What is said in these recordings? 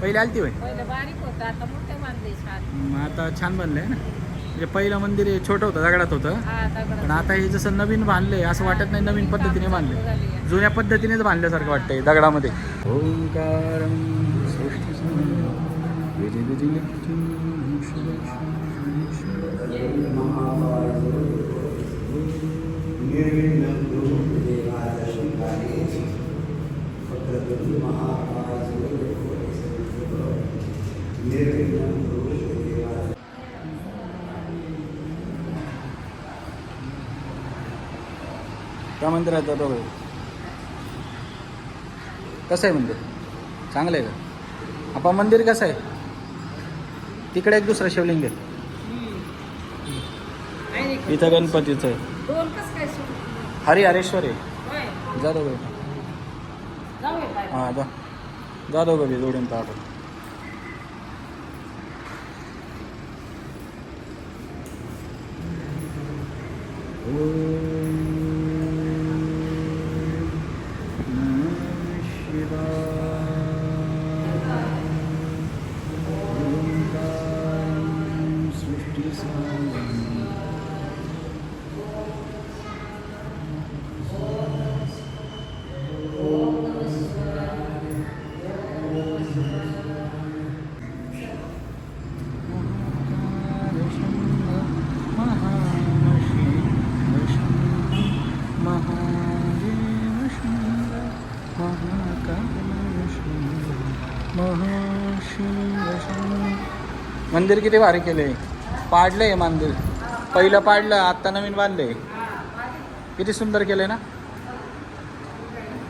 पहिले आलती होय? पहिलं बारीक होतं आता मोठं बांधले छान. मग आता छान बनलंय ना? म्हणजे पहिलं मंदिर हे छोटं होतं दगडात होतं. हा दगड पण आता हे जसं नवीन बांधलंय असं वाटत नाही नवीन पद्धतीने बांधलंय. जुन्या पद्धतीनेच बांधल्यासारखं वाटतंय दगडामध्ये. ओंकारं त्या मंदिरात जातो बघ. कसं आहे मंदिर? चांगलं आहे का? आपण मंदिर कसं आहे? तिकडे एक दुसरं शिवलिंग आहे. इथं गणपतीचं आहे. हरी हरेश्वर आहे. होय जा दोघं जाऊया बाय हां जा. जा दोघं बी जोडून तर आपण Ooh. मंदिर किती भारी केले आहे मंदिर. पहिलं पाडलं आत्ता नवीन बांधलंय. किती सुंदर केलंय ना?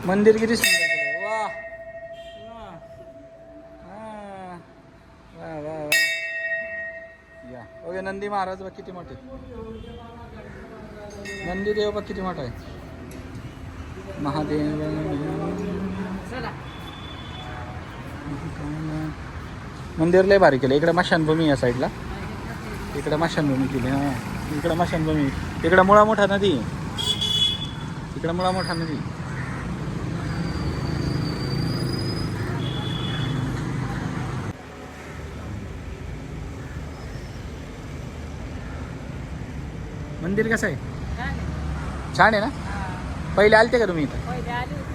मंदिर किती सुंदर केलंय. वा. वा. वा या. ओके नंदी महाराज बघ किती मोठे. नंदी देव बघ किती मोठा आहे. महादेव. चला. मंदिर लय भारी केलं इकडे मशानभूमी या साईडला इकडे मशानभूमी केली हां. इकडे मशानभूमी. इकडे मुळा मोठा नदी. इकडे मुळा मोठा नदी. मंदिर कसं आहे? छान आहे. ना. पहिले आलते का तुम्ही इथं?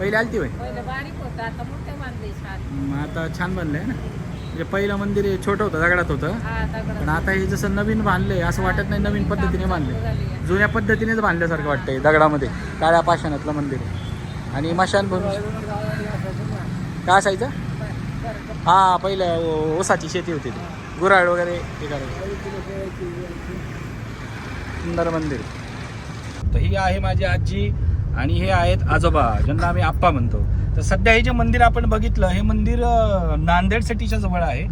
पहिले आलती होय? पहिलं बारीक होतं आता मोठं बांधले छान. मग आता छान बनलंय ना? म्हणजे पहिलं मंदिर हे छोटं होतं दगडात होतं. हा दगड पण आता हे जसं नवीन बांधलंय असं वाटत नाही नवीन पद्धतीने बांधलंय. जुन्या पद्धतीनेच बांधल्यासारखं वाटतंय दगडामध्ये काळ्या पाषाणातलं मंदिर आहे आणि मशानभूमी काय असायचं? हा पहिलं ओ- ऊसाची शेती होती ती. गुराळ वगैरे हे करायचं. सुंदर मंदिर. तर ही आहे माझी आजी. आणि हे आहेत आजोबा ज्यांना आम्ही आप्पा म्हणतो. तर सध्या हे जे मंदिर आपण बघितलं हे मंदिर नांदेड सिटीच्या जवळ आहे.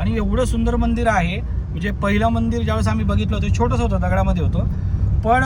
आणि एवढं सुंदर मंदिर आहे म्हणजे पहिलं मंदिर ज्यावेळेस आम्ही बघितलं होतं छोटंसं होतं दगडामध्ये होतं. पण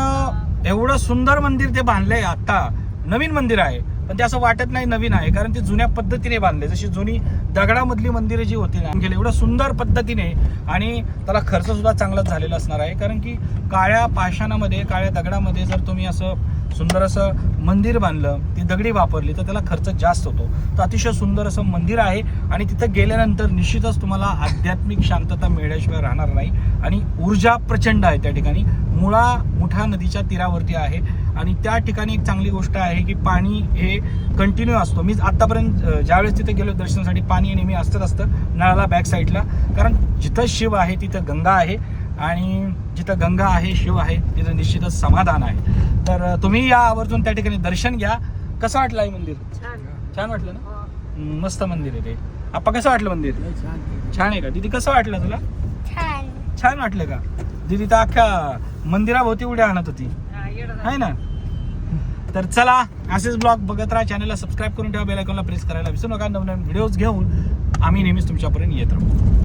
एवढं सुंदर मंदिर ते बांधलंय आत्ता नवीन मंदिर आहे. पण ते असं वाटत नाही नवीन आहे कारण ते जुन्या पद्धतीने बांधले. जशी जुनी दगडामधली मंदिरं जी होती ना गेले एवढं सुंदर पद्धतीने आणि त्याला खर्च सुद्धा चांगलाच झालेला असणार आहे. कारण की काळ्या पाषाणामध्ये काळ्या दगडामध्ये जर तुम्ही असं सुंदर असं मंदिर बांधलं ती दगडी वापरली तर त्याला खर्च जास्त होतो. तर अतिशय सुंदर असं मंदिर आहे आणि तिथं गेल्यानंतर निश्चितच तुम्हाला आध्यात्मिक शांतता मिळाल्याशिवाय राहणार नाही. आणि ऊर्जा प्रचंड आहे त्या ठिकाणी. मुळा मुठा नदीच्या तीरावरती आहे. आणि त्या ठिकाणी एक चांगली गोष्ट आहे की पाणी हे कंटिन्यू असतो. मी आतापर्यंत अं, ज्यावेळेस तिथे गेलो दर्शनासाठी पाणी नेहमी असतंच असतं नळाला बॅक साईडला कारण जिथं शिव आहे तिथं गंगा आहे. आणि जिथं गंगा आहे शिव आहे तिथं निश्चितच समाधान आहे. तर तुम्ही या आवर्जून त्या ठिकाणी दर्शन घ्या. कसं वाटलं आहे मंदिर? छान. छान वाटलं ना? हो. मस्त मंदिर आहे ते. आपा कसं वाटलं मंदिर? छान आहे का? दीदी कसं वाटलं तुला? छान. छान वाटलं का? दीदी तर अख्ख्या मंदिराभोवती उड्या आणत होती. आहे ना? तर चला असेच ब्लॉग बघत राहा. चॅनलला सबस्क्राईब करून ठेवा बेल आयकॉनला प्रेस करायला विसरू नका. नवनवीन व्हिडिओज घेऊन आम्ही नेहमीच तुमच्यापर्यंत येत राहू.